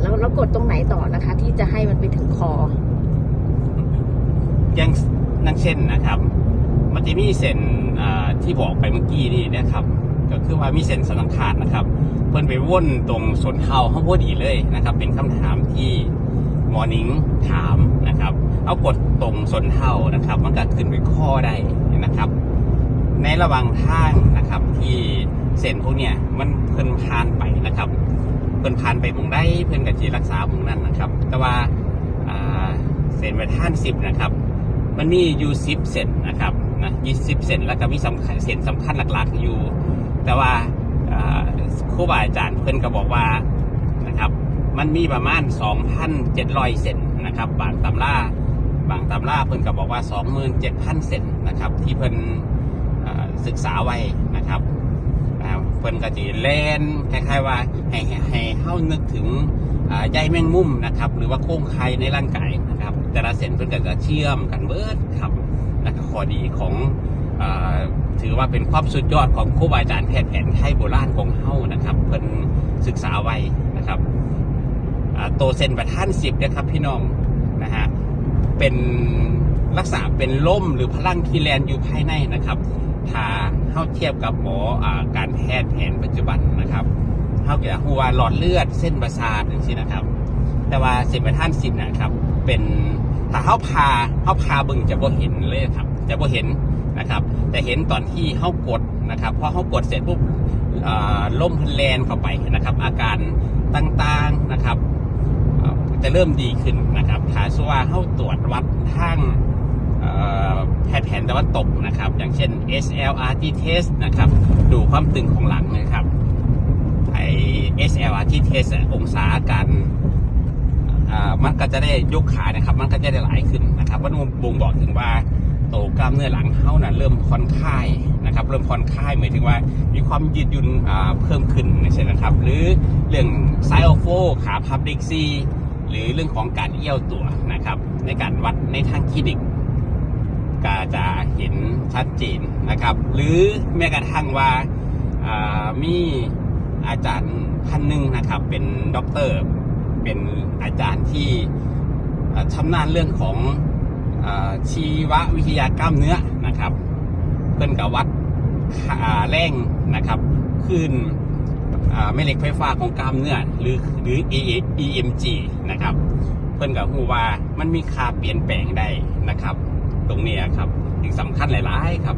แล้วแล้วกดตรงไหนต่อนะคะ ที่จะให้มันไปถึงคออย่างนั่นเช่นนะครับ มันจะมีเส้นที่บอกไปเมื่อกี้นี่นะครับ ก็คือว่ามีเส้นสนังขาดนะครับ เพิ่นไปว่นตรงสนเท้าเขาพอดีเลยนะครับ เป็นคำถามที่หมอนิงถามนะครับ เอากดตรงสนเท้านะครับ มันก็ขึ้นไปข้อได้นะครับ ในระหว่างทางนะครับที่เส้นพวกเนี้ยมันเพิ่นผ่านไปนะครับ เพิ่นผ่านไปมงได้เพิ่นกับจีรักษามงนั้นนะครับ แต่ว่าเส้นไปท่านสิบนะครับ มันมีอยู่สิบเซนนะครับนะยี่สิบเซนแล้วก็มีสำคัญเซนสำคัญหลักๆอยู่ แต่ว่าครูบาอาจารย์เพิ่นก็บอกว่านะครับมันมีประมาณ 2,700 เซนนะครับ บางตำราบางตำราเพิ่นก็บอกว่า 27,000 เซนนะครับ ที่เพิ่นอ่าศึกษาไว้นะครับอ่า เพิ่นก็จะเล่นคล้ายๆว่าให้ให้ให้เฮานึกถึงใยแมงมุมนะครับ หรือว่าโค้งไข่ในร่างกายนะครับ แต่ละเส้นเพิ่นก็จะเชื่อมกันเบิดครับและข้อดีของอถือว่าเป็นความสุดยอดของครูบาอาจารย์แพทย์แผนไทยโบราณของเฮานะครับ เพิ่นศึกษาไว้นะครับอ่าตัวเส้นประท่านสิบนะครับพี่น้องนะฮะเป็นลักษณะเป็นล่มหรือพลังที่แลนอยู่ภายในนะครับ ถ้าเข้าเทียบกับหมออการแพทย์แผนปัจจุบันนะครับเขาจะหัวหลอดเลือดเส้นประสาทอย่างนี้นะครับ แต่ว่าเส้นประท่านสิบนะครับ เป็นถ้าเขาพาเขาพาบึงจะบ่เห็นเลยครับ จะบ่เห็นนะครับ แต่เห็นตอนที่เขากดนะครับพอเขากดเสร็จปุ๊บล่มพันแลนเข้าไปนะครับ อาการต่างๆนะครับจะเริ่มดีขึ้นนะครับถ้าสว่าเขาตรวจวัดทาง เอ่อแพทย์แผ นตะวันตกนะครับ อย่างเช่น SLRT test นะครับ ดูความตึงของหลังนะครับ ไอ SLRT test อะองศาการมันก็จะได้ยกขานะครับ มันก็จะได้หลายขึ้นนะครับมันบ่งบอกถึงว่าโตกล้ามเนื้อหลังเขานะเริ่มผ่อนคลายนะครับ เริ่มผ่อนคลายหมายถึงว่ามีความยืดหยุ่นเพิ่มขึ้นใช่นะครับ หรือเรื่องไซโอโฟขาพับดิกซีหรือเรื่องของการเอี้ยวตัวนะครับ ในการวัดในทางคลินิก จะเห็นชัดเจนนะครับ หรือแม้กระทั่งว่าามีอาจารย์ท่านหนึ่งนะครับเป็นด็อกเตอร์เป็นอาจารย์ที่ชำนาญเรื่องของอชีววิทยากล้ามเนื้อนะครับเพื่อนกับวัดแรงนะครับขึ้นแม่เหล็กไฟฟ้าของกล้ามเนื้อหรือหรือ EMG นะครับ เพื่อนกับฮูว่ามันมีค่าเปลี่ยนแปลงได้นะครับ ตรงนี้ครับถึงสำคัญหลาย ๆ ครับ